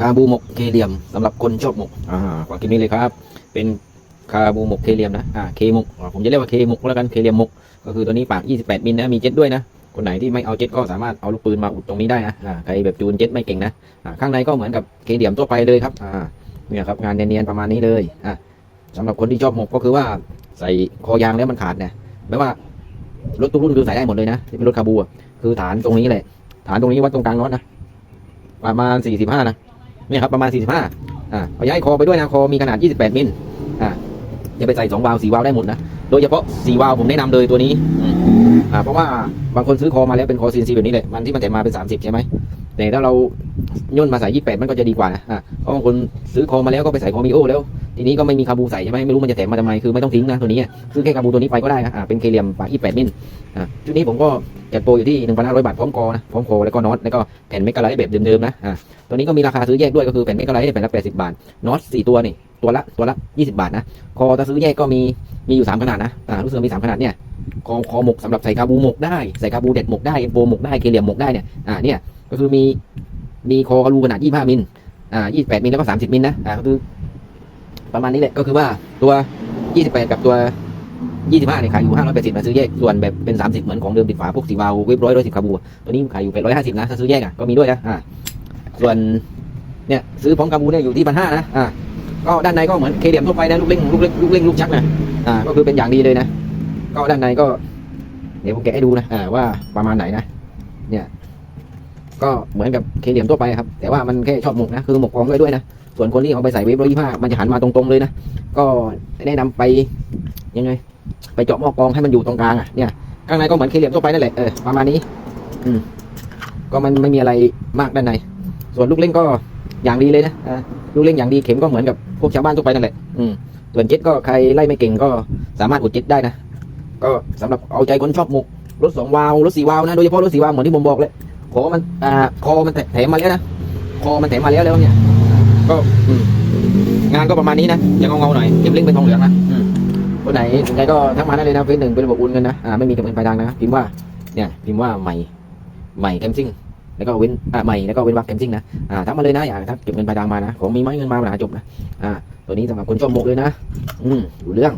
คาบูหมกเคเหลียมสำหรับคนชอบหมกอ่าของกินนี้เลยครับ เป็นคาบูหมกเคเหลียมนะอ่าเคหมกผมจะเรียกว่าเคหมกก็แล้วกันเคเหลียมหมก ก็คือตัวนี้ปาก 28มิลนะมีเจ็ตด้วยนะคนไหนที่ไม่เอาเจ็ตก็สามารถเอาลูกปืนมาอุดตรงนี้ได้นะอ่าใครแบบจูนเจ็ตไม่เก่งนะอ่าข้างในก็เหมือนกับเคเหลียมทั่วไปเลยครับอ่าเนี่ยครับงานเนียนๆประมาณนี้เลยอ่าสำหรับคนที่ชอบหมกก็คือว่าใส่คอยางแล้วมันขาดเนี่ยไม่ว่ารถทุกรุ่นคือใส่ได้หมดเลยนะที่เป็นรถคาบูอะคือฐานตรงนี้แหละ ฐานตรงนี้วัดตรงกลางน็อตนะประมาณ45นะ เนี่ยครับประมาณ 45อ่าเอาย้ายคอไปด้วยนะคอมีขนาด 28มิลอ่าจะไปใส่2วาล์ว4วาล์วได้หมดนะโดยเฉพาะ4วาล์วผมแนะนำเลยตัวนี้อ่าเพราะว่าบางคนซื้อคอมาแล้วเป็นคอซีนซีแบบนี้เลยมันที่มันแต่มาเป็น 30 ใช่ไหมแต่ถ้าเราย่นมาใส่ 28 มันก็จะดีกว่านะอ่าเพราะบางคนซื้อคอมาแล้วก็ไปใส่คอมิโอแล้ว ทีนี้ก็ไม่มีคาบูใส่ใช่ไหมไม่รู้มันจะแถมมาทำไมคือไม่ต้องทิ้งนะตัวนี้ซื้อแค่คาบูตัวนี้ไปก็ได้นะอ่าเป็นเคเลียมปาก28มิลอ่าชุดนี้ผมก็จัดโปรอยู่ที่1,500บาทพร้อมคอนะพร้อมคอแล้วก็น็อตแล้วก็แผ่นเมกะไลท์แบบเดิมๆนะอ่าตัวนี้ก็มีราคาซื้อแยกด้วยก็คือแผ่นเมกะไลท์แผ่นละ80บบาทน็อต4ตัวนี่ตัวละตัวละ20บบาทนะคอถ้าซื้อแยกก็มีมีอยู่3ขนาดนะอ่ารู้สึกว่ามขนาดเนี่ยคอคอหมกสำหรับใส่คาบูหมกได้ใส่คาบูเด็ดหมกได้โบหมกได้เคเลียมหมกได้เนี่ยอ่าเนี่ยก็คือมีมีคอกระรูขนาด25มิลอ่า28มิลแล้วก็30มิลนะอ่าก็คือ ประมาณนี้แหละก็คือว่าตัว 28 กับตัว 25เนี่ยขายอยู่ 580มาซื้อแยกส่วนแบบเป็น 30 เหมือนของเดิมติดฝาพวกสีวาล์วเว็บร้อยร้อยสิบคาบูตัวนี้ขายอยู่850นะถ้าซื้อแยกอะก็มีด้วยนะอ่าส่วนเนี่ยซื้อพร้อมคาบูเนี่ยอยู่ที่พันห้านะอ่าก็ด้านในก็เหมือนเคเดียมทั่วไปนะลูกเล่งลูกเล่งลูกเล่งลูกชักนะอ่าก็คือเป็นอย่างดีเลยนะ ก็ด้านในก็ เดี๋ยวผมแกะให้ดูนะอ่าว่าประมาณไหนนะเนี่ย ก็เหมือนกับเคเดียมทั่วไปครับ แต่ว่ามันแค่ชอบหมกนะคือหมกกองด้วยด้วยนะ ส่วนคนที่เอาไปใส่เวฟร้อยยี่ห้ามันจะหันมาตรงๆเลยนะ ก็แนะนำไปยังไง ไปเจาะหม้อกองให้มันอยู่ตรงกลางอะเนี่ยข้างในก็เหมือนเคเหลียมทั่วไปนั่นแหละเออประมาณนี้ อืมก็มันไม่มีอะไรมากด้านใน ส่วนลูกเล่นก็อย่างดีเลยนะลูกเล่นอย่างดีเข็มก็เหมือนกับพวกชาวบ้านทั่วไปนั่นแหละอืมส่วนเจ็ตก็ใครไล่ไม่เก่งก็สามารถอุดเจ็ตได้นะก็สำหรับเอาใจคนชอบหมกรถสองวาลรถสี่วาลนะโดยเฉพาะรถสี่วาลเหมือนที่ผมบอกเลยขอมันอ่าคอมันแถมมาแล้วนะคอมันแถมมาแล้วแล้วเนี่ย ก็อืมงานก็ประมาณนี้นะยังเงาๆหน่อยเก็บเล่งเป็นทองเหลืองนะอืมคนไหนสนใจก็ทักมาได้เลยนะเฟซหนึ่งเป็นระบบอุ่นกันนะอ่าไม่มีจำเงินปลายทางนะพิมพ์ว่าเนี่ยพิมพ์ว่าใหม่ใหม่แคมซิ่งแล้วก็เว้นอ่าใหม่แล้วก็เว้นวักแคมซิ่งนะอ่าทักมาเลยนะอยากทักเก็บเงินปลายทางมานะของมีไหมเงินมาปัญหาจบนะอ่าตัวนี้สำหรับคนชอบโมกเลยนะ อืมอยู่เรื่อง